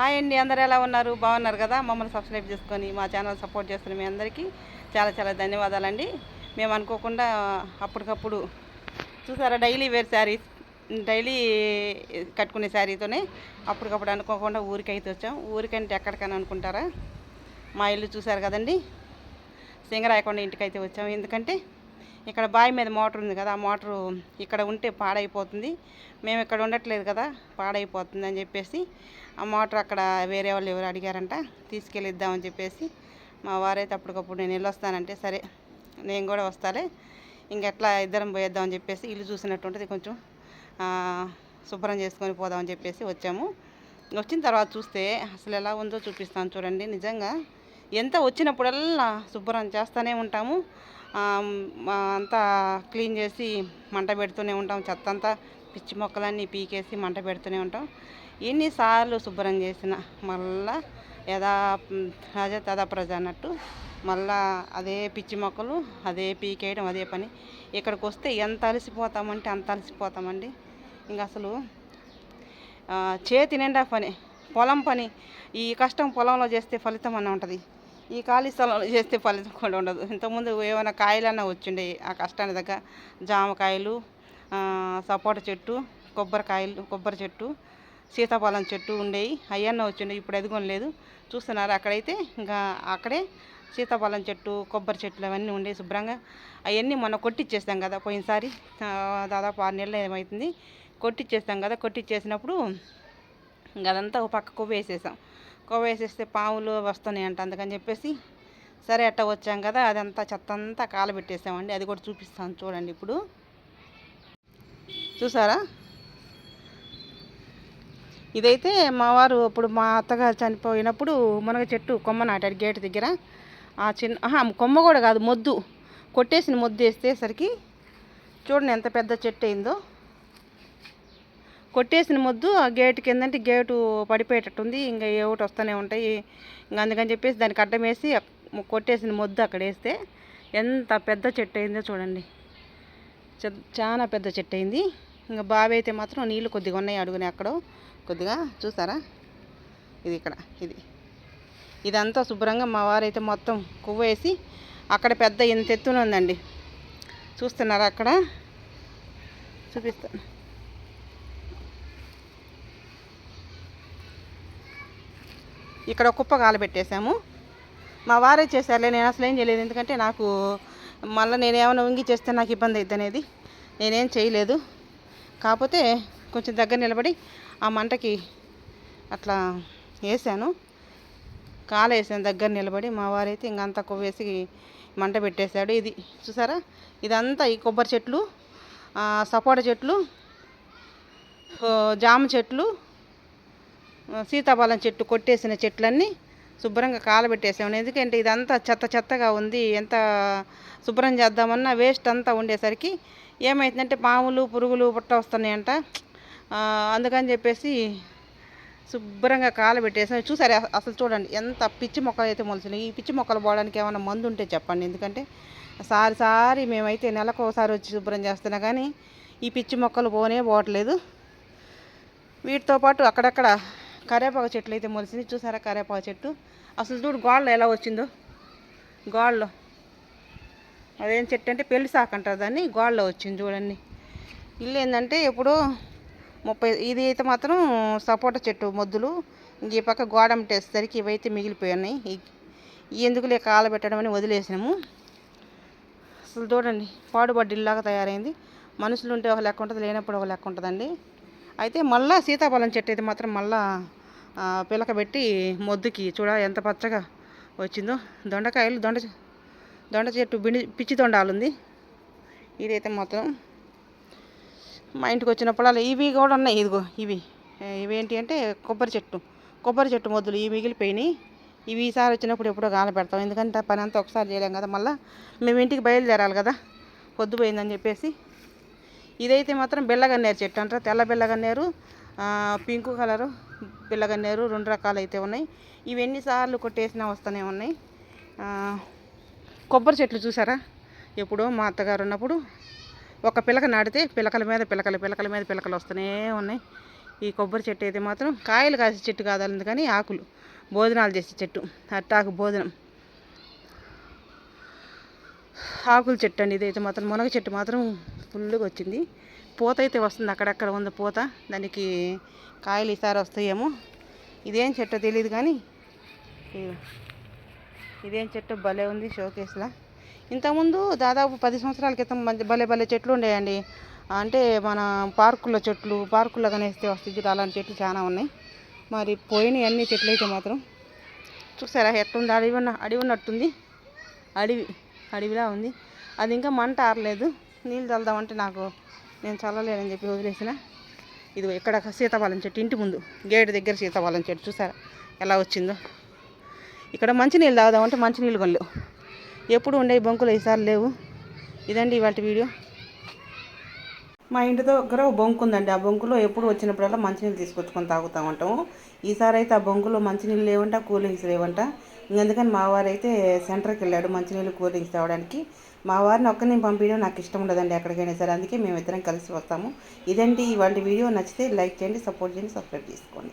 Hi అండి అందరు ఎలా ఉన్నారు? బాగున్నారు కదా? మమ్మల్ని సబ్స్క్రైబ్ చేసుకొని మా ఛానల్ సపోర్ట్ చేస్తున్న మీ అందరికీ చాలా చాలా ధన్యవాదాలండి. మేము అనుకోకుండా అప్పటికప్పుడు చూసారా డైలీ వేర్ శారీస్ డైలీ కట్టుకునే శారీతోనే అప్పటికప్పుడు అనుకోకుండా ఊరికి అయితే వచ్చాం. ఊరికంటే ఎక్కడికైనా అనుకుంటారా? మా ఇల్లు చూసారు కదండి? సింగరాయకొండ ఇంటికి అయితే వచ్చాం. ఎందుకంటే ఇక్కడ బావి మీద మోటార్ ఉంది కదా ఆ మోటారు ఇక్కడ ఉంటే పాడైపోతుంది. మేము ఇక్కడ ఉండట్లేదు కదా పాడైపోతుంది అని చెప్పేసి ఆ మోటార్ అక్కడ వేరే వాళ్ళు ఎవరు అడిగారంట తీసుకెళ్ళిద్దామని చెప్పేసి. మా వారైతే అప్పటికప్పుడు నేను వెళ్ళొస్తానంటే సరే నేను కూడా వస్తాలే ఇంకెట్లా ఇద్దరం పోయేద్దామని చెప్పేసి ఇల్లు చూసినట్టు ఉంటుంది కొంచెం శుభ్రం చేసుకొని పోదామని చెప్పేసి వచ్చాము. వచ్చిన తర్వాత చూస్తే అసలు ఎలా ఉందో చూపిస్తాను చూడండి నిజంగా ఎంత వచ్చినప్పుడల్లా శుభ్రం చేస్తూనే ఉంటాము. అంతా క్లీన్ చేసి మంట పెడుతూనే ఉంటాం. చెత్త అంతా పిచ్చి మొక్కలన్నీ పీకేసి మంట పెడుతూనే ఉంటాం. ఎన్నిసార్లు శుభ్రం చేసిన మళ్ళా యథా రాజా తదా ప్రజ అన్నట్టు మళ్ళా అదే పిచ్చి మొక్కలు అదే పీకేయడం అదే పని. ఇక్కడికి వస్తే ఎంత అలసిపోతామంటే అంత అలసిపోతామండి. ఇంకా అసలు చేతి నిండా పని పొలం పని. ఈ కష్టం పొలంలో చేస్తే ఫలితం అని ఉంటుంది. ఈ ఖాళీ స్థలంలో చేస్తే ఫలితం కూడా ఉండదు. ఇంతకుముందు ఏమైనా కాయలన్నా వచ్చిండే ఆ కష్టాన్ని దగ్గర జామకాయలు సపోటా చెట్టు కొబ్బరికాయలు కొబ్బరి చెట్టు సీతాఫలం చెట్టు ఉండేవి అవన్నీ వచ్చిండే ఇప్పుడు ఎదుగుని లేదు చూస్తున్నారు అక్కడైతే ఇంకా అక్కడే సీతాఫలం చెట్టు కొబ్బరి చెట్లు అవన్నీ ఉండే శుభ్రంగా. అవన్నీ మొన్న కొట్టిచ్చేస్తాం కదా పోయినసారి దాదాపు ఆరు నెలలు ఏమవుతుంది కొట్టిచ్చేస్తాం కదా కొట్టిచ్చేసినప్పుడు ఇంకా అదంతా ఒక పక్క వేసేసాం ఎక్కువ వేసేస్తే పాములు వస్తున్నాయి అంట అందుకని చెప్పేసి సరే అట్ట వచ్చాం కదా అదంతా చెత్త అంతా కాలబెట్టేసామండి అది కూడా చూపిస్తాను చూడండి ఇప్పుడు. చూసారా? ఇదైతే మా వారు అప్పుడు మా అత్తగారు చనిపోయినప్పుడు మునగ చెట్టు కొమ్మ నాటాడు గేట్ దగ్గర. ఆ చిన్న ఆహా, కొమ్మ కూడా కాదు మొద్దు. కొట్టేసిన మొద్దు వేసేసరికి చూడండి ఎంత పెద్ద చెట్టు అయిందో. కొట్టేసిన మొద్దు ఆ గేటు కిందంటే గేటు పడిపోయేటట్టుంది. ఇంకా ఏ ఒకటి వస్తూనే ఉంటాయి. ఇంకా అందుకని చెప్పేసి దానికి అడ్డం వేసి కొట్టేసిన మొద్దు అక్కడ వేస్తే ఎంత పెద్ద చెట్టు అయిందో చూడండి. చ- చాలా పెద్ద చెట్టు అయింది. ఇంకా బావి అయితే మాత్రం నీళ్ళు కొద్దిగా ఉన్నాయి అడుగునే అక్కడ. కొద్దిగా చూసారా? ఇది ఇక్కడ ఇది. ఇదంతా శుభ్రంగా మా వారైతే మొత్తం కొవ్వు వేసి అక్కడ పెద్ద ఇంత ఎత్తున ఉందండి. చూస్తున్నారా అక్కడ? చూపిస్తాను ఇక్కడ కుప్ప కుప్ప కాలబెట్టేశాము మా వారే చేశారులే నేను అసలు ఏం చేయలేదు. ఎందుకంటే నాకు మళ్ళీ నేను ఏమైనా వంగి చేస్తే నాకు ఇబ్బంది అవుతుంది అనేది నేనేం చేయలేదు. కాకపోతే కొంచెం దగ్గర నిలబడి ఆ మంటకి అట్లా వేసాను. కాలు వేసాను దగ్గర నిలబడి. మా వారైతే ఇంకంతా కొవ్వేసి మంట పెట్టేశాడు. ఇది చూసారా? ఇదంతా ఈ కొబ్బరి చెట్లు సపోటా చెట్లు జామ చెట్లు సీతాఫలం చెట్టు కొట్టేసిన చెట్లన్నీ శుభ్రంగా కాలబెట్టేసాము ఎందుకంటే ఇదంతా చెత్త చెత్తగా ఉంది ఎంత శుభ్రం చేద్దామన్నా వేస్ట్ అంతా ఉండేసరికి ఏమవుతుందంటే పాములు పురుగులు పుట్ట వస్తున్నాయంట. అందుకని చెప్పేసి శుభ్రంగా కాలబెట్టేసాం. చూసారు అసలు చూడండి ఎంత పిచ్చి మొక్కలు అయితే మొలిచినాయి ఈ పిచ్చి మొక్కలు పోవడానికి ఏమైనా మందు ఉంటే చెప్పండి. ఎందుకంటే సారి సారి మేమైతే నెలకు ఒకసారి వచ్చి శుభ్రం చేస్తున్నా కానీ ఈ పిచ్చి మొక్కలు పోనే పోవట్లేదు. వీటితో పాటు అక్కడక్కడ కరేపాకు చెట్లు అయితే మొలిసింది. చూసారా కరేపాకు చెట్టు? అసలు చూడు గోడలో ఎలా వచ్చిందో. గోడలో. అదేం చెట్టు అంటే పెళ్ళి సాకు అంటారు దాన్ని. గోడలో వచ్చింది చూడండి. ఇల్లు ఏంటంటే ఎప్పుడో ముప్పై ఇది అయితే మాత్రం సపోటా చెట్టు మొద్దులు. ఇంక ఈ పక్క గోడ అమ్మటేసరికి ఇవైతే మిగిలిపోయి ఈ ఎందుకులే కాలబెట్టడం అని వదిలేసినాము. అసలు చూడండి పాడుబడ్డిల్లాగా తయారైంది. మనుషులు ఉంటే ఒక లెక్క ఉంటుంది లేనప్పుడు ఒక లెక్క ఉంటుందండి. అయితే మళ్ళీ సీతాఫలం చెట్టు అయితే మాత్రం మళ్ళీ పిలకబెట్టి మొద్దుకి చూడ ఎంత పచ్చగా వచ్చిందో. దొండకాయలు దొండ దొండ చెట్టు బిండి పిచ్చి దొండాలుంది ఇదైతే మాత్రం మా ఇంటికి వచ్చినప్పుడు ఇవి కూడా ఉన్నాయి ఇదిగో ఇవి. ఇవేంటి అంటే కొబ్బరి చెట్టు. కొబ్బరి చెట్టు మొద్దులు ఇవి మిగిలిపోయినాయి. ఇవి ఈసారి వచ్చినప్పుడు ఎప్పుడో గాలి పెడతాం. ఎందుకంటే ఆ పని అంతా ఒకసారి చేయలేం కదా మళ్ళీ. మేము ఇంటికి బయలుదేరాలి కదా. పొద్దుపోయిందని చెప్పేసి. ఇదైతే మాత్రం బెల్లగన్నేరు చెట్టు అంటారు. తెల్ల బెల్లగన్నేరు పింక్ కలరు పిల్లగన్నేరు రెండు రకాలు అయితే ఉన్నాయి. ఇవి ఎన్నిసార్లు కొట్టేసినా వస్తూనే ఉన్నాయి. కొబ్బరి చెట్లు చూసారా? ఎప్పుడో మా అత్తగారు ఉన్నప్పుడు ఒక పిలక నాటితే పిలకల మీద పిలకలు పిలకల మీద పిలకలు వస్తూనే ఉన్నాయి. ఈ కొబ్బరి చెట్టు అయితే మాత్రం కాయలు కాసే చెట్టు కాదు అందుకని ఆకులు. భోజనాలు చేసే చెట్టు అట్టాకు భోజనం. ఆకుల చెట్టు అండి ఇదైతే మాత్రం మునగ చెట్టు మాత్రం ఫుల్గా వచ్చింది. పూత అయితే వస్తుంది. అక్కడక్కడ ఉంది పూత. దానికి కాయలు ఈసారి వస్తాయేమో. ఇదేం చెట్టో తెలియదు కానీ ఇదేం చెట్టు భలే ఉంది షోకేస్లా. ఇంతకుముందు దాదాపు పది సంవత్సరాల క్రితం మంచి భలే భలే చెట్లు ఉండేయండి. అంటే మన పార్కుల్లో చెట్లు పార్కుల్లో కనేస్తే వస్తాయి చూడు అలాంటి చెట్లు చాలా ఉన్నాయి. మరి పోయినాయి అన్ని చెట్లు అయితే మాత్రం. చూసారా ఎట్లుంది అడవి ఉన్న అడవి ఉన్నట్టుంది. అడవి అడవిలా ఉంది. అది ఇంకా మంట ఆరలేదు. నీళ్ళు చల్దామంటే నాకు నేను చల్లలేనని చెప్పి వదిలేసిన. ఇది ఇక్కడ సీతాఫలం చెట్టు ఇంటి ముందు గేటు దగ్గర సీతాఫలం చెట్టు చూసారా? ఎలా వచ్చిందో? ఇక్కడ మంచినీళ్ళు తాగుదామంటే మంచినీళ్ళు కొనలేవు. ఎప్పుడు ఉండే బొంకులు ఈసారి లేవు. ఇదండి ఇవాళ వీడియో. మా ఇంటి దగ్గర ఒక బొంకు ఉందండి. ఆ బొంకులో ఎప్పుడు వచ్చినప్పుడల్లా మంచినీళ్ళు తీసుకొచ్చుకొని తాగుతూ ఉంటాము ఈసారి అయితే ఆ బొంకులో మంచినీళ్ళు లేవంట కూలింగ్స్ లేవంట. అందుకని మా వారు అయితే సెంటర్కి వెళ్ళాడు మంచినీళ్ళు కూల్ డ్రింక్స్ తేవడానికి మా వారిని ఒక్కరిని పంపించడం నాకు ఇష్టం ఉండదండి ఎక్కడికైనా సరే. అందుకే మేము ఇద్దరం కలిసి వస్తాము. ఇదండి ఇవాళ వీడియో. నచ్చితే లైక్ చేయండి సపోర్ట్ చేయండి సబ్స్క్రైబ్ చేసుకోండి.